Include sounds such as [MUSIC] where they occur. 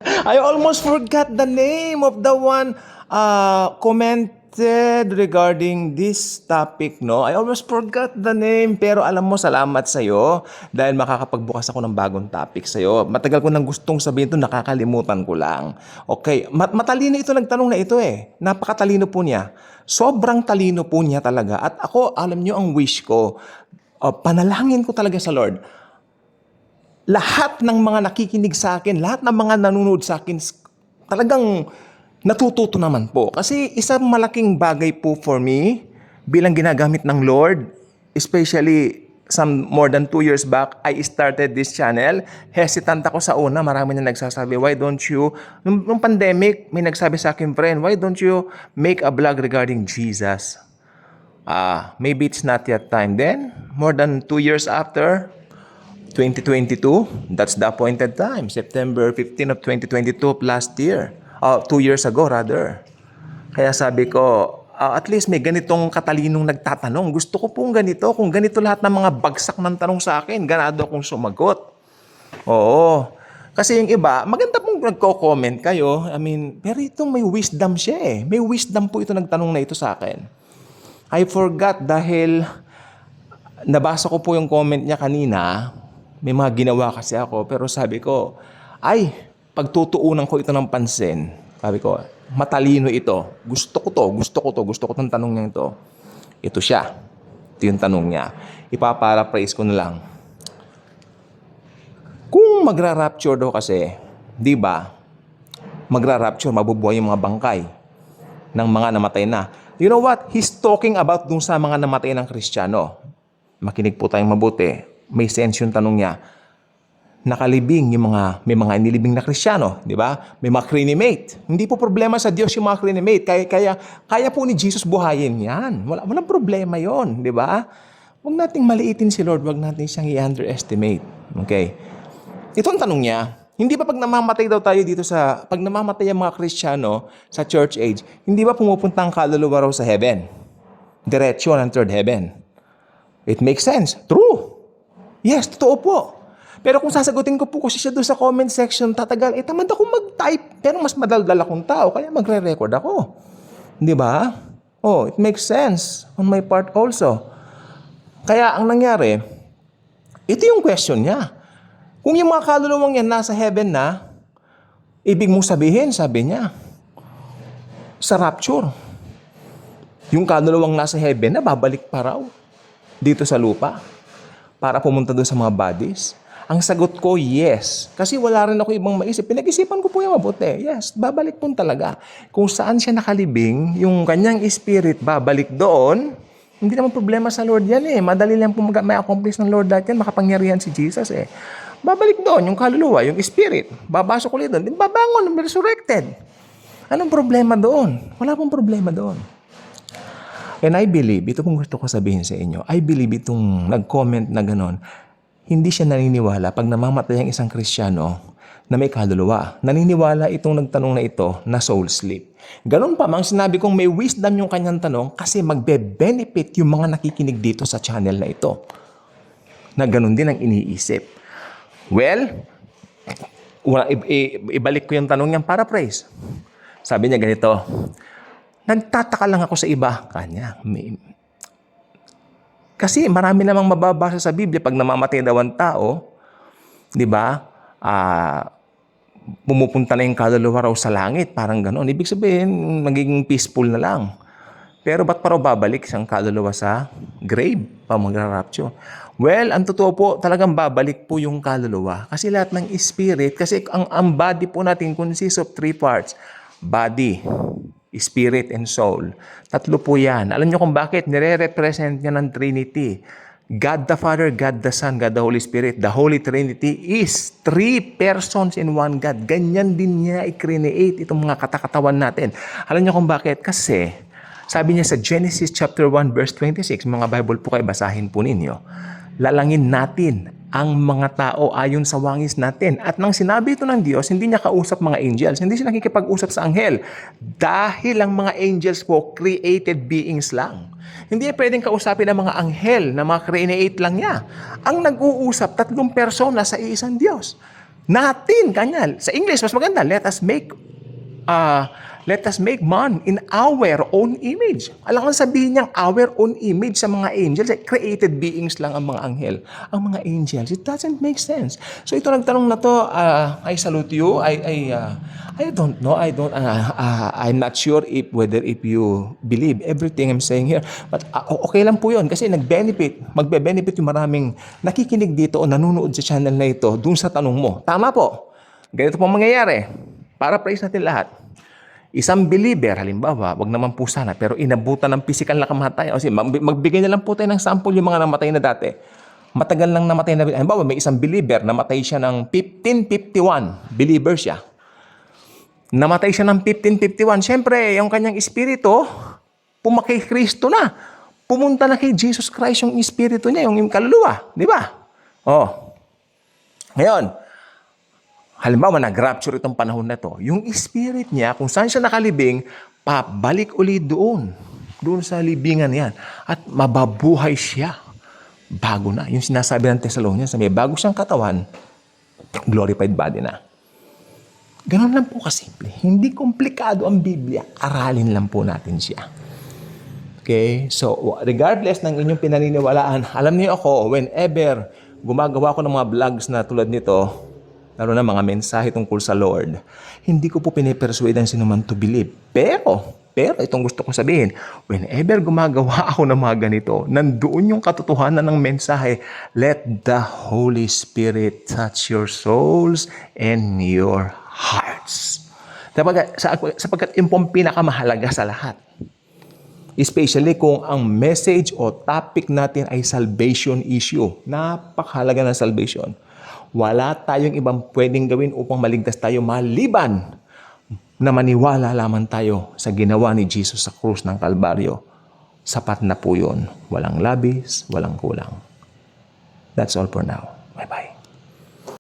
I almost forgot the name of the one uh, commented regarding this topic, no? I almost forgot the name, pero alam mo, salamat sa'yo dahil makakapagbukas ako ng bagong topic sa'yo. Matagal ko nang gustong sabihin ito, nakakalimutan ko lang. Okay, mat matalino ito nagtanong na ito eh. Napakatalino po niya. Sobrang talino po niya talaga. At ako, alam niyo ang wish ko, uh, panalangin ko talaga sa Lord lahat ng mga nakikinig sa akin, lahat ng mga nanonood sa akin, talagang natututo naman po. Kasi isang malaking bagay po for me bilang ginagamit ng Lord, especially some more than two years back, I started this channel. Hesitant ako sa una, marami na nagsasabi, why don't you, nung, nung pandemic, may nagsabi sa akin, friend, why don't you make a vlog regarding Jesus? Ah, maybe it's not yet time. Then, more than two years after, 2022, that's the appointed time. September 15 of 2022 of last year. Uh, two years ago, rather. Kaya sabi ko, ah, at least may ganitong katalinong nagtatanong. Gusto ko pong ganito. Kung ganito lahat ng mga bagsak ng tanong sa akin, ganado akong sumagot. Oo. Kasi yung iba, maganda pong nagko-comment kayo. I mean, pero ito may wisdom siya eh. May wisdom po ito nagtanong na ito sa akin. I forgot dahil nabasa ko po yung comment niya kanina. May mga ginawa kasi ako. Pero sabi ko, ay, pagtutuunan ko ito ng pansin. Sabi ko, matalino ito. Gusto ko to, gusto ko to, gusto ko tong tanong niya ito. Ito siya. Ito yung tanong niya. Ipaparaphrase ko na lang. Kung magra-rapture daw kasi, di ba, magra-rapture, mabubuhay yung mga bangkay ng mga namatay na. You know what? He's talking about dun sa mga namatay ng Kristiyano. Makinig po tayong mabuti. May sense yung tanong niya. Nakalibing yung mga, may mga inilibing na Kristiyano, di ba? May mga crinimate. Hindi po problema sa Diyos yung mga crinimate. Kaya, kaya, kaya po ni Jesus buhayin yan. Wala, walang problema yon, di ba? Huwag nating maliitin si Lord, huwag natin siyang i-underestimate. Okay? Ito ang tanong niya. Hindi ba pag namamatay daw tayo dito sa, pag namamatay ang mga Kristiyano sa church age, hindi ba pumupunta ang kaluluwa raw sa heaven? Diretsyo ng third heaven. It makes sense. True. Yes, totoo po. Pero kung sasagutin ko po kasi siya doon sa comment section, tatagal, eh tamad ako mag-type. Pero mas madaldal akong tao, kaya magre-record ako. Di ba? Oh, it makes sense on my part also. Kaya ang nangyari, ito yung question niya. Kung yung mga kaluluwang yan nasa heaven na, ibig mong sabihin, sabi niya, sa rapture, yung kaluluwang nasa heaven na babalik pa raw dito sa lupa para pumunta doon sa mga bodies? Ang sagot ko, yes. Kasi wala rin ako ibang maisip. Pinag-isipan ko po yung mabuti. Yes, babalik po talaga. Kung saan siya nakalibing, yung kanyang spirit babalik doon, hindi naman problema sa Lord yan eh. Madali lang po mag- may accomplish ng Lord lahat yan. Makapangyarihan si Jesus eh. Babalik doon, yung kaluluwa, yung spirit. Babasok ulit doon. Babangon, resurrected. Anong problema doon? Wala pong problema doon. And I believe, ito pong gusto ko sabihin sa inyo, I believe itong nag-comment na ganon, hindi siya naniniwala pag namamatay ang isang Kristiyano na may kaluluwa. Naniniwala itong nagtanong na ito na soul sleep. Ganon pa mang sinabi kong may wisdom yung kanyang tanong kasi magbe-benefit yung mga nakikinig dito sa channel na ito. Na ganon din ang iniisip. Well, i- ibalik ko yung tanong niyang paraphrase. Sabi niya ganito, Nagtataka lang ako sa iba. Kanya, may... Kasi marami namang mababasa sa Biblia pag namamatay daw ang tao, di ba? Ah, pumupunta na yung kaluluwa raw sa langit, parang gano'n. Ibig sabihin, magiging peaceful na lang. Pero ba't pa raw babalik siyang kaluluwa sa grave pa magra-rapture? Well, ang totoo po, talagang babalik po yung kaluluwa. Kasi lahat ng spirit, kasi ang, ang body po natin consists of three parts. Body, spirit, and soul. Tatlo po yan. Alam niyo kung bakit? Nire-represent niya ng Trinity. God the Father, God the Son, God the Holy Spirit. The Holy Trinity is three persons in one God. Ganyan din niya i-create itong mga katakatawan natin. Alam niyo kung bakit? Kasi sabi niya sa Genesis chapter 1 verse 26, mga Bible po kayo, basahin po ninyo. Lalangin natin ang mga tao ayon sa wangis natin. At nang sinabi ito ng Diyos, hindi niya kausap mga angels. Hindi siya nakikipag-usap sa anghel. Dahil ang mga angels po, created beings lang. Hindi niya pwedeng kausapin ang mga anghel na mga create lang niya. Ang nag-uusap, tatlong persona sa iisang Diyos. natin, kanya. Sa English, mas maganda, let us make uh, let us make man in our own image. Alam ko sabihin niyang our own image sa mga angels, eh, created beings lang ang mga anghel. Ang mga angels, it doesn't make sense. So ito nagtanong na to, uh, I salute you. I I uh, I don't know. I don't uh, uh, I'm not sure if whether if you believe everything I'm saying here. But uh, okay lang po 'yon kasi nag-benefit, magbe-benefit yung maraming nakikinig dito o nanonood sa channel na ito dun sa tanong mo. Tama po. Ganito po ang mangyayari. Para praise natin lahat. Isang believer, halimbawa, wag naman po sana, pero inabutan ng physical na kamatayan. Kasi mag- magbigay na lang po tayo ng sample yung mga namatay na dati. Matagal lang namatay na, halimbawa, may isang believer, namatay siya ng 1551. Believer siya. Namatay siya ng 1551. Siyempre, yung kanyang espiritu, pumakay Kristo na. Pumunta na kay Jesus Christ yung espiritu niya, yung kaluluwa. Di ba? Oh. Ngayon, halimbawa nag-rapture itong panahon na to, yung spirit niya, kung saan siya nakalibing, pabalik uli doon. Doon sa libingan yan. At mababuhay siya. Bago na. Yung sinasabi ng Thessalonians, may bago siyang katawan, glorified body na. Ganun lang po kasimple. Hindi komplikado ang Biblia. Aralin lang po natin siya. Okay? So, regardless ng inyong pinaniniwalaan, alam niyo ako, whenever gumagawa ko ng mga vlogs na tulad nito, lalo na mga mensahe tungkol sa Lord, hindi ko po pinipersuade ang sino man to believe. Pero, pero itong gusto kong sabihin, whenever gumagawa [LAUGHS] ako ng mga ganito, nandoon yung katotohanan ng mensahe, let the Holy Spirit touch your souls and your hearts. Sapagkat, sapagkat yun po ang pinakamahalaga sa lahat. Especially kung ang message o topic natin ay salvation issue. Napakahalaga ng salvation. Wala tayong ibang pwedeng gawin upang maligtas tayo maliban na maniwala lamang tayo sa ginawa ni Jesus sa krus ng Kalbaryo. Sapat na po yun. Walang labis, walang kulang. That's all for now. Bye-bye.